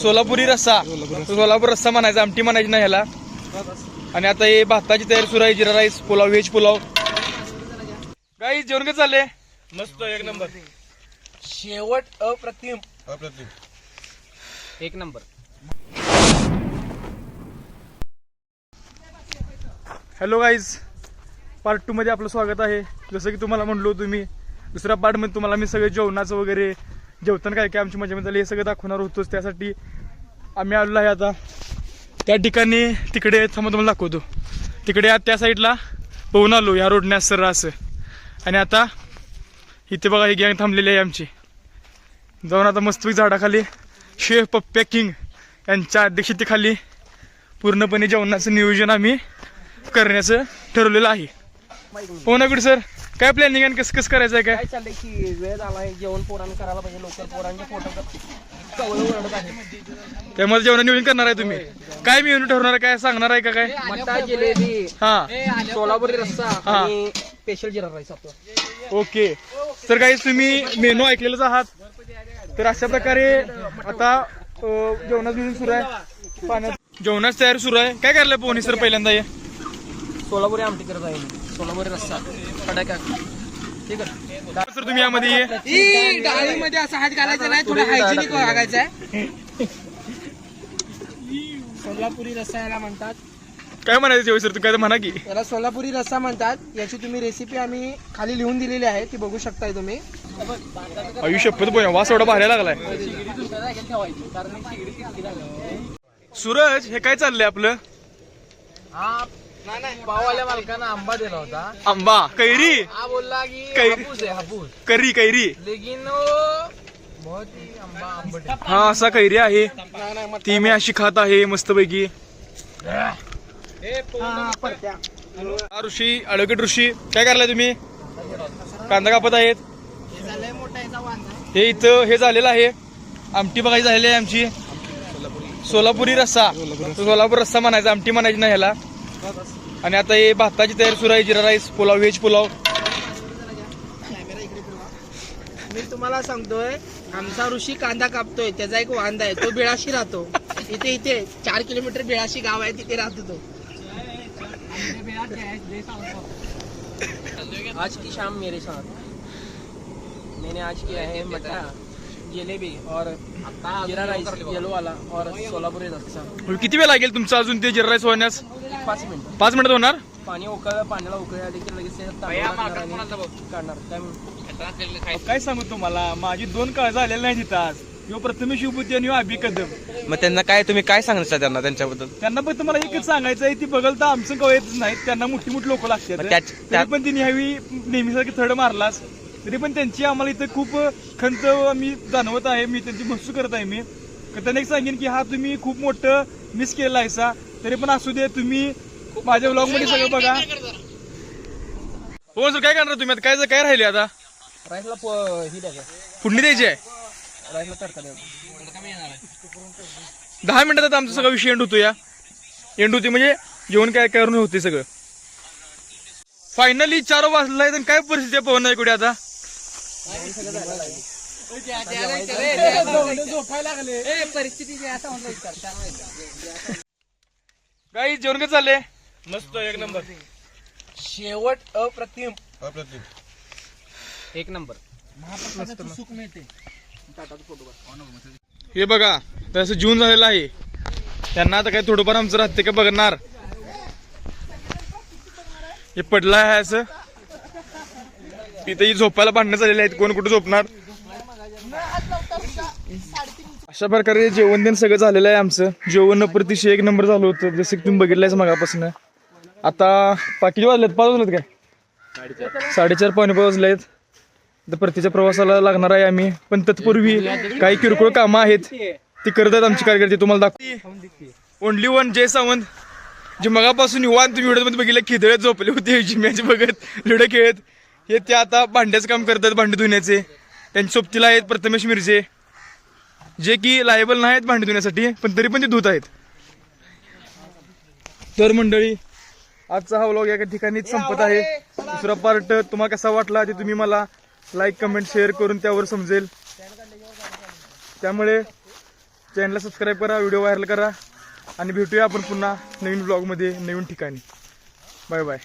सोलापुरी रस्सा. सोलापूर रस्सा म्हणायचा आमटी म्हणायची नाही ह्याला. आणि आता हे भाताची तयारी सुरू आहे जिरा राईस पुलाव व्हेज पुलाव. काही जेवण कसं चाललंय? मस्त एक नंबर. शेवट अप्रतिम. अप्रतिम. एक नंबर. हॅलो गाईज पार्ट टू मध्ये आपलं स्वागत आहे. जसं की तुम्हाला म्हणलो तुम्ही दुसऱ्या पार्टमध्ये तुम्हाला मी सगळे जेवणाचं वगैरे जेवताना काय काय आमची मजा झाली हे सगळं दाखवणार होतोच त्यासाठी आम्ही आलो आहे आता. त्या ठिकाणी तिकडे थांबा तुम्हाला दाखवतो. तिकडे त्या साईडला पोहून आलो या रोडने सर असं आणि आता इथे बघा ही गँग थांबलेली आहे आमची. जाऊन आता मस्तपैकी झाडाखाली शेफ पप्प्या किंग यांच्या अध्यक्षतेखाली पूर्णपणे जेवणाचं नियोजन आम्ही करण्याचं ठरवलेलं आहे. हो ना सर? काय प्लॅनिंग आणि कसं कसं करायचं आहे काय? काय चाललंय की वेळ झालाय जेवण पोरांनी करायला पाहिजे लवकर. पोरांचे फोटो कवळ ओरडत आहे त्यामध्ये जेवण नियोजन करणार आहे तुम्ही. काय मेनू ठरवणार आहे? काय सांगणार आहे का काय? मट्टा जिलेबी हा. सोलापुरी रस्सा हा. आणि स्पेशल जिरा राईस आपलं. ओके. तर काही तुम्ही मेनू ऐकलेलंच आहात. तर अशा प्रकारे आता अं, जेवणाचं नियोजन सुरू आहे. पाण्यात जेवणाची तयारी सुरू आहे. काय करायला पोहणी सर पहिल्यांदा हे? सोलापुरी आमटी करत आहे. सोलापुरी रस्सा कडाका ठीक आहे. सर तुम्ही यामध्ये? ये. डाळीमध्ये असा हात घालायचा नाही थोडं हायजेनिक वागायचं आहे. सोलापुरी रस्सा याला म्हणतात. काय म्हणायचं जेवण सर? तुम्ही काय तर म्हणा की. याला सोलापुरी रस्सा म्हणतात. याची तुम्ही रेसिपी आम्ही खाली लिहून दिलेली आहे ती बघू शकताय तुम्ही. आयुष्य शपथ बोल वास एवढा भारी लागलाय. सूरज हे काय चाललंय आपलं? हा पाववाल्या मालकानं आंबा दिला होता. आंबा कैरी? हा बोलला की काही- हापूस आहे हापूस. करी कैरी. लेकिन वो बहुत ही आंबा आंबट आहे. हा असा कैरी आहे. ती मी अशी खात आहे मस्तपैकी. हा. हा ऋषी अडवकेट ऋषी काय करलाय तुम्ही? कांदा कापत आहेत. हे झालंय मोठा याचा वांदा. हे इथं हे झालेलं आहे. आमटी बघायची झालेली आहे आमची. सोलापुरी रस्सा. सोलापूर रस्सा म्हणायचा आमटी म्हणायची नाही ह्याला. आणि आता हे भाताची तयारी सुरू आहे जिरा राईस पुलाव व्हेज पुलाव. मी तुम्हाला सांगतोय आमचा ऋषी कांदा कापतोय त्याचा एक वांदा आहे तो बिळाशी राहतो. इथे इथे चार किलोमीटर बिळाशी गाव आहे तिथे राहतो तो. आज की शाम मेरे साथ? मैंने आज किया है मट्टा जलेबी और जीरा राइस येलो वाला और सोलापुरी रस्सा किती वेळ लागेल तुमचा अजून ते जिरा राईस होण्यास? पाच मिनिट. पाच मिनिट होणार? पाणी उकळ पाण्याला उकळी आली की लगेच ते तांदूळ टाकणार आणि काढणार. काय सांगू तुम्हाला? माझी दोन काळ झालेली नाही तिथं आज. किंवा प्रथमेश विभूती आणि अभि कदम. मग त्यांना काय तुम्ही काय सांगता त्यांना त्यांच्याबद्दल? त्यांना पण तुम्हाला एकच सांगायचं आहे ती बघल तर आमचं कवयच नाही त्यांना मोठी मोठी लोक लागतात. तरी पण तिने ह्यावी नेहमीसारखी थर्ड मारलास. तरी पण त्यांची आम्हाला इथं खूप खंत मी जाणवत आहे. मी त्यांची महसूस करत आहे मी. त्यांना एक सांगेन की हा तुम्ही खूप मोठं मिस केलेला आहे सा. तरी पण असू दे तुम्ही माझ्या ब्लॉगमध्ये सगळं बघा. हो सर काय करणार तुम्ही आता? काय काय राहिले आता? राईसला प- ही द्या. पुढणी द्यायची आहे? राईसला तडका द्या. दहा मिनिटात आमचा सगळा विषय एंड होतो या. एंड होते म्हणजे जेवण काय करून होते सगळं. फायनली चार वाजलाय तर काय परिस्थिती आहे पवन इकडे आता? काही जेवण कसं चाललंय? मस्त एक नंबर. शेवट अप्रतिम. अप्रतिम. एक नंबर. सुख मिळते. हे बघा तसं जून झालेलं आहे. त्यांना आता काय थोडंफार आमचं राहते का बघणार? हे पडलं आहे असं. इथेही झोपायला भांडणं झालेले आहेत. कोण कुठं झोपणार? अशा प्रकारे जेवण देण सगळं झालेलं आहे आमचं. जेवण प्रतिशे एक नंबर झालं होतं. जसं की तुम्ही बघितलंयच मगापासून. आता पाकिट वाजलेत पाच वाजलेत काय? साडेचार पावणे पाच वाजले आहेत तर परतीच्या प्रवासाला लागणार आहे आम्ही. पण तत्पूर्वी काही किरकोळ कामं आहेत. ती करत आहेत आमची कार्यकर्ते तुम्हाला दाखव ओनली वन जय सावंत. जे मगापासून निवांत तुम्ही व्हिडिओमध्ये बघितलं खिदळत झोपले होते. जिम्याचे बघत लुडो खेळत. हे ते आता भांड्याचं काम करतात भांडे धुण्याचे. त्यांच्या सोबतीला आहेत प्रथमेश मिरजे. जे की लायबल नाही आहेत भांडे धुण्यासाठी पण तरी पण ते धुत आहेत. तर मंडळी आजचा हा व्लॉग या ठिकाणीच संपत आहे. दुसरा पार्ट तुम्हाला कसा वाटला ते तुम्ही मला लाईक कमेंट शेअर करून त्यावर समजेल. त्यामुळे चॅनलला सबस्क्राईब करा व्हिडिओ व्हायरल करा. आणि भेटूया आपण पुन्हा नवीन ब्लॉगमध्ये नवीन ठिकाणी. Bye bye